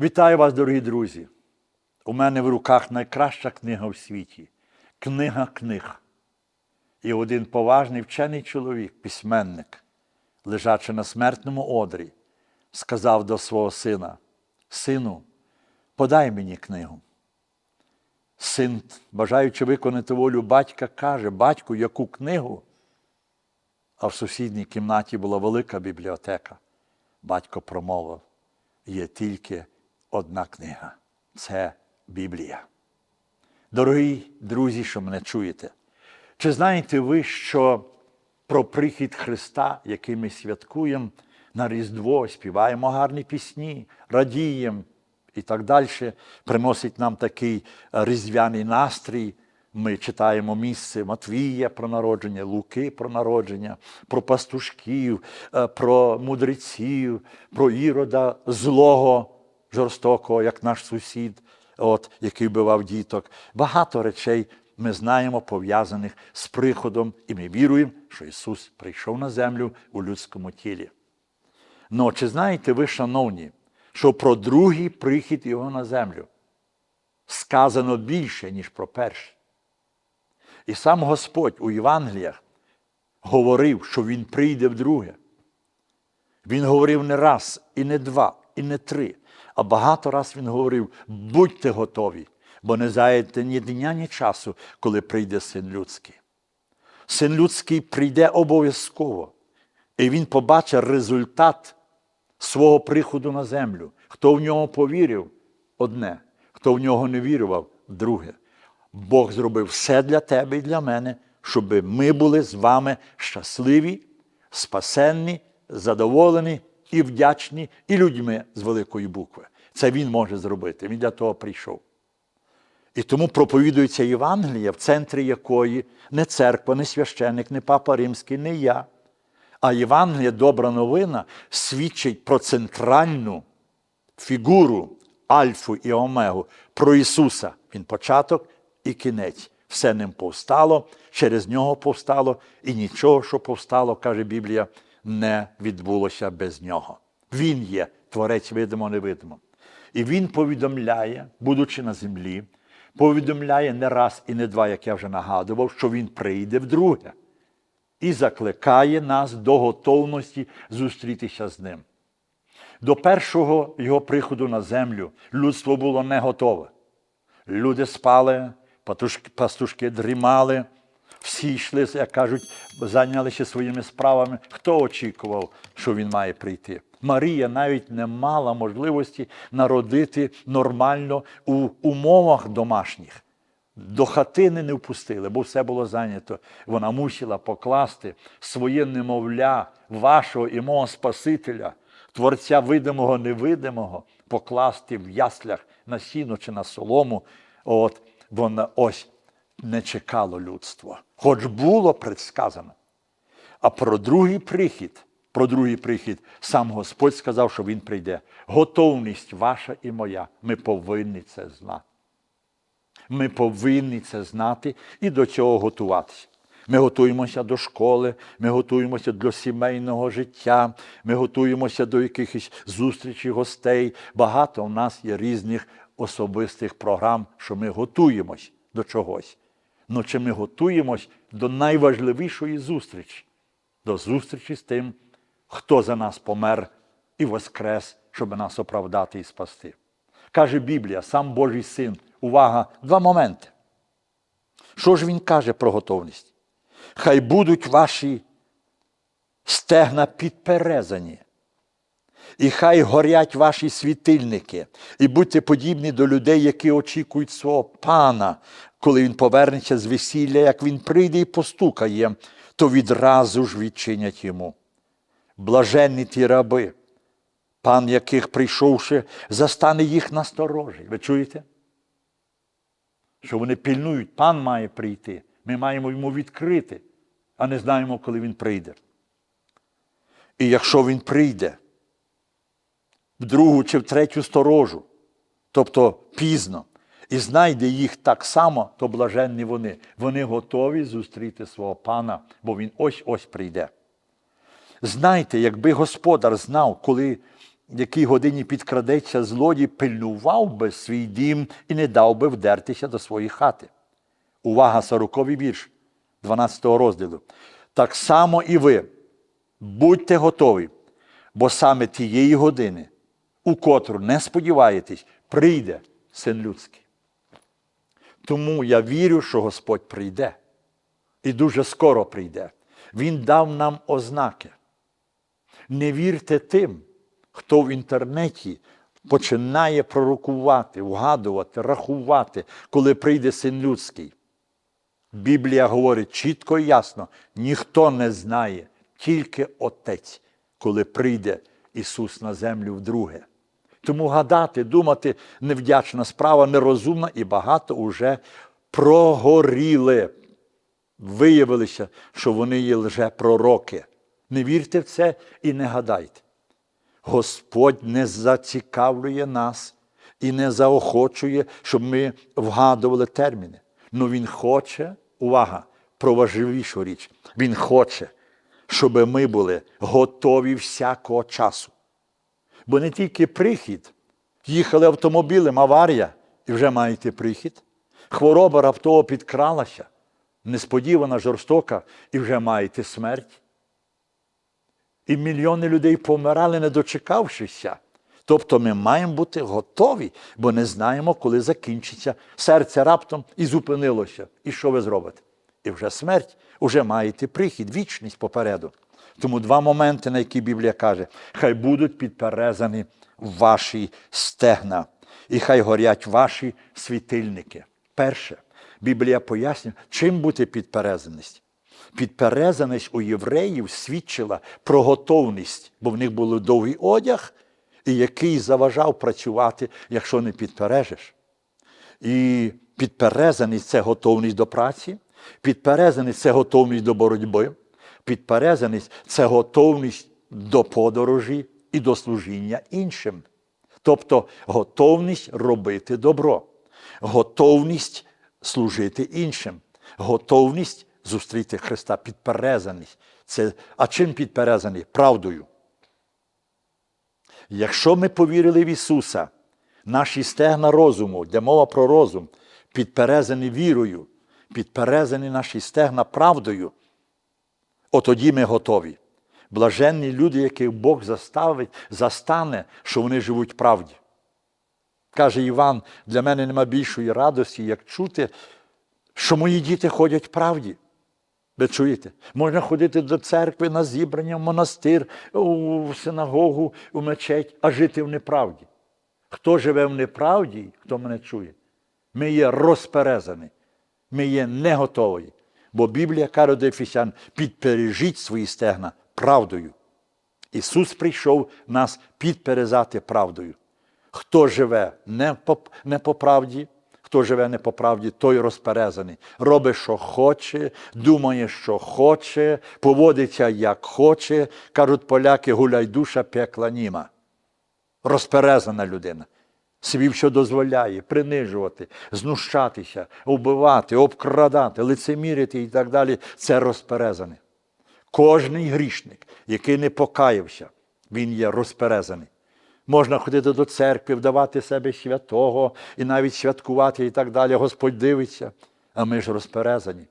Вітаю вас, дорогі друзі! У мене в руках найкраща книга в світі книга книг. І один поважний вчений чоловік, письменник, лежачи на смертному одрі, сказав до свого сина: Сину, подай мені книгу. Син, бажаючи виконати волю батька, каже: Батьку, яку книгу? А в сусідній кімнаті була велика бібліотека. Батько промовив: є тільки одна книга це Біблія. Дорогі друзі, що мене чуєте, чи знаєте ви, що про прихід Христа, який ми святкуємо на Різдво, співаємо гарні пісні, радіємо і так далі, приносить нам такий різдвяний настрій. Ми читаємо місце Матвія про народження, Луки про народження, про пастушків, е, про мудреців, про ірода злого, жорстокого, як наш сусід, от, який вбивав діток. Багато речей ми знаємо, пов'язаних з приходом, і ми віруємо, що Ісус прийшов на землю у людському тілі. Ну, чи знаєте ви, шановні, що про другий прихід Його на землю сказано більше, ніж про перший? І сам Господь у Євангеліях говорив, що Він прийде вдруге. Він говорив не раз, і не два, і не три, а багато раз він говорив: будьте готові, бо не знаєте ні дня, ні часу, коли прийде син людський. Син людський прийде обов'язково, і він побачить результат свого приходу на землю. Хто в нього повірив одне, хто в нього не вірував друге. Бог зробив все для тебе і для мене, щоб ми були з вами щасливі, спасенні, задоволені і вдячні, і людьми з великої букви. Це Він може зробити. Він для того прийшов. І тому проповідується Євангелія, в центрі якої не церква, не священник, не папа римський, не я. А Євангелія, добра новина, свідчить про центральну фігуру Альфу і Омегу, про Ісуса. Він початок і кінець. Все ним повстало, через нього повстало, і нічого, що повстало, каже Біблія, не відбулося без нього. Він є творець видимо, невидимо. І він повідомляє, будучи на землі, повідомляє не раз і не два, як я вже нагадував, що він прийде вдруге і закликає нас до готовності зустрітися з ним. До першого його приходу на землю людство було не готове. Люди спали, пастушки, дрімали, всі йшли, як кажуть, зайнялися своїми справами. Хто очікував, що він має прийти? Марія навіть не мала можливості народити нормально у умовах домашніх. До хатини не впустили, бо все було зайнято. Вона мусила покласти своє немовля, вашого і мого Спасителя, Творця видимого, невидимого, покласти в яслях на сіно чи на солому. От вона ось не чекало людство. Хоч було предсказано. А про другий прихід, про другий прихід, сам Господь сказав, що Він прийде. Готовність ваша і моя. Ми повинні це знати. Ми повинні це знати і до цього готуватися. Ми готуємося до школи, ми готуємося до сімейного життя, ми готуємося до якихось зустрічей гостей. Багато в нас є різних особистих програм, що ми готуємось до чогось. Ну чи ми готуємось до найважливішої зустрічі, до зустрічі з тим, хто за нас помер і воскрес, щоб нас оправдати і спасти. Каже Біблія, сам Божий син. Увага, два моменти. Що ж він каже про готовність? Хай будуть ваші стегна підперезані, і хай горять ваші світильники, і будьте подібні до людей, які очікують свого пана, коли він повернеться з весілля, як він прийде і постукає, то відразу ж відчинять йому. Блаженні ті раби, пан яких, прийшовши, застане їх насторожі. Ви чуєте? Що вони пильнують, пан має прийти. Ми маємо йому відкрити, а не знаємо, коли він прийде. І якщо він прийде в другу чи в третю сторожу, тобто пізно, і знайде їх так само, то блаженні вони. Вони готові зустріти свого пана, бо він ось ось прийде. Знайте, якби господар знав, коли якій годині підкрадеться злодій, пильнував би свій дім і не дав би вдертися до своєї хати. Увага, сороковий вірш 12 розділу. Так само і ви будьте готові, бо саме тієї години, у котру не сподіваєтесь, прийде син людський. Тому я вірю, що Господь прийде. І дуже скоро прийде. Він дав нам ознаки. Не вірте тим, хто в інтернеті починає пророкувати, вгадувати, рахувати, коли прийде син людський. Біблія говорить чітко і ясно: ніхто не знає, тільки Отець, коли прийде Ісус на землю вдруге. Тому гадати, думати невдячна справа, нерозумна і багато уже прогоріли. Виявилося, що вони є лжепророки. Не вірте в це і не гадайте. Господь не зацікавлює нас і не заохочує, щоб ми вгадували терміни. Ну Він хоче, увага, про важливішу річ. Він хоче, щоб ми були готові всякого часу. Бо не тільки прихід, їхали автомобілем, аварія, і вже маєте прихід. Хвороба раптово підкралася, несподівана, жорстока, і вже маєте смерть. І мільйони людей помирали, не дочекавшися. Тобто ми маємо бути готові, бо не знаємо, коли закінчиться. Серце раптом і зупинилося. І що ви зробите? І вже смерть, вже маєте прихід, вічність попереду. Тому два моменти, на які Біблія каже, хай будуть підперезані ваші стегна, і хай горять ваші світильники. Перше, Біблія пояснює, чим бути підперезаність. Підперезаність у євреїв свідчила про готовність, бо в них був довгий одяг, і який заважав працювати, якщо не підпережеш. І підперезаність це готовність до праці, підперезаність це готовність до боротьби, підперезаність це готовність до подорожі і до служіння іншим. Тобто готовність робити добро, готовність служити іншим, готовність зустріти Христа, підперезаність. Це, а чим підперезаний? Правдою. Якщо ми повірили в Ісуса, наші стегна розуму, де мова про розум, підперезані вірою, підперезані наші стегна правдою, отоді ми готові. Блаженні люди, яких Бог заставить, застане, що вони живуть правді. Каже Іван, для мене нема більшої радості, як чути, що мої діти ходять правді. Ви чуєте? Можна ходити до церкви на зібрання, в монастир, у синагогу, у мечеть, а жити в неправді. Хто живе в неправді, хто мене чує, ми є розперезані, ми є не готові. Бо Біблія каже до Ефесян, підпережіть свої стегна правдою. Ісус прийшов нас підперезати правдою. Хто живе не по, не по правді, хто живе не по правді, той розперезаний. Робить, що хоче, думає, що хоче, поводиться, як хоче. Кажуть поляки, гуляй душа, пекла німа. Розперезана людина. Собі що дозволяє принижувати, знущатися, вбивати, обкрадати, лицемірити і так далі. Це розперезане. Кожний грішник, який не покаявся, він є розперезаний. Можна ходити до церкви, вдавати себе святого і навіть святкувати і так далі. Господь дивиться, а ми ж розперезані.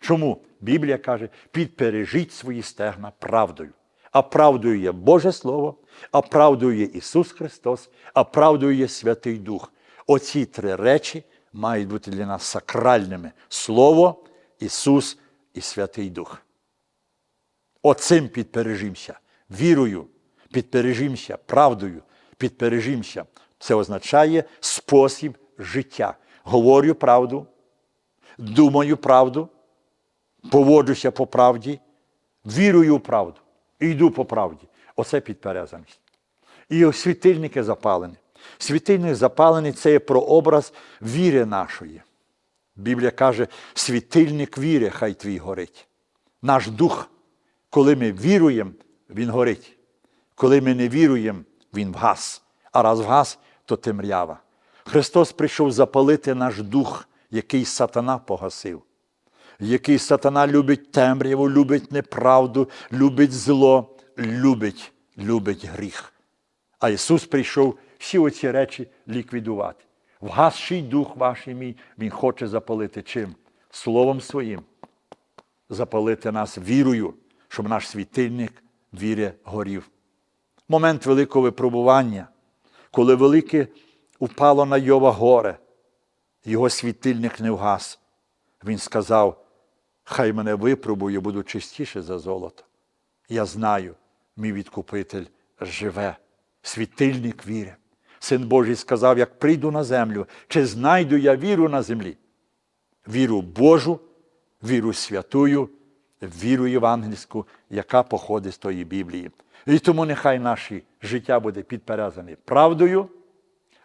Чому? Біблія каже, підпережіть свої стегна правдою. А правдою є Боже Слово, а правдою Ісус Христос, а правдою Святий Дух. Оці три речі мають бути для нас сакральними: Слово, Ісус і Святий Дух. Оцим підпережимося, вірою, підпережимося, правдою, підпережимося. Це означає спосіб життя. Говорю правду, думаю правду, поводжуся по правді, вірую в правду і йду по правді. Оце підперезаність. І світильники запалені. Світильник запалений це є прообраз віри нашої. Біблія каже, світильник віри, хай твій горить. Наш дух, коли ми віруємо, він горить. Коли ми не віруємо, він вгас. А раз вгас, то темрява. Христос прийшов запалити наш дух, який сатана погасив. Який сатана любить темряву, любить неправду, любить зло, любить, любить гріх. А Ісус прийшов всі оці речі ліквідувати. Вгасший дух ваш і мій, Він хоче запалити чим? Словом своїм. Запалити нас вірою, щоб наш світильник віри горів. Момент великого випробування, коли велике упало на Йова горе, його світильник не вгас. Він сказав, хай мене випробує, буду чистіше за золото. Я знаю, мій відкупитель живе, світильник віри. Син Божий сказав, як прийду на землю, чи знайду я віру на землі? Віру Божу, віру святую, віру євангельську, яка походить з тої Біблії. І тому нехай наше життя буде підперезане правдою,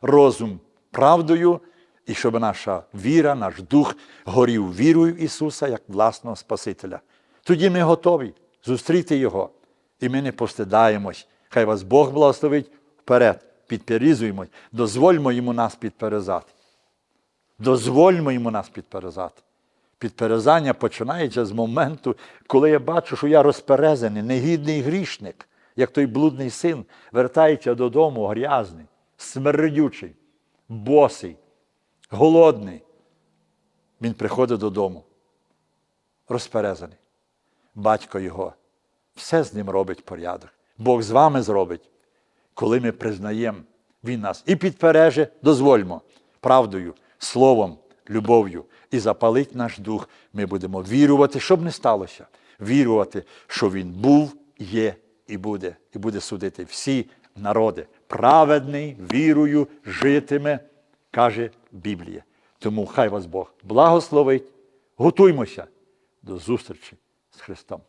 розум правдою, і щоб наша віра, наш дух горів вірою Ісуса як власного Спасителя. Тоді ми готові зустріти Його, і ми не постидаємось. Хай вас Бог благословить вперед, підперізуємось, дозвольмо йому нас підперезати. Дозвольмо йому нас підперезати. Підперезання починається з моменту, коли я бачу, що я розперезаний, негідний грішник, як той блудний син, вертається додому грязний, смердючий, босий, голодний. Він приходить додому, розперезаний. Батько його все з ним робить порядок. Бог з вами зробить, коли ми признаємо, Він нас і підпереже, дозвольмо правдою, словом, любов'ю і запалить наш дух. Ми будемо вірувати, щоб не сталося. Вірувати, що Він був, є і буде, і буде судити всі народи. Праведний вірою житиме, каже Біблія. Тому хай вас Бог благословить. Готуймося до зустрічі з Христом.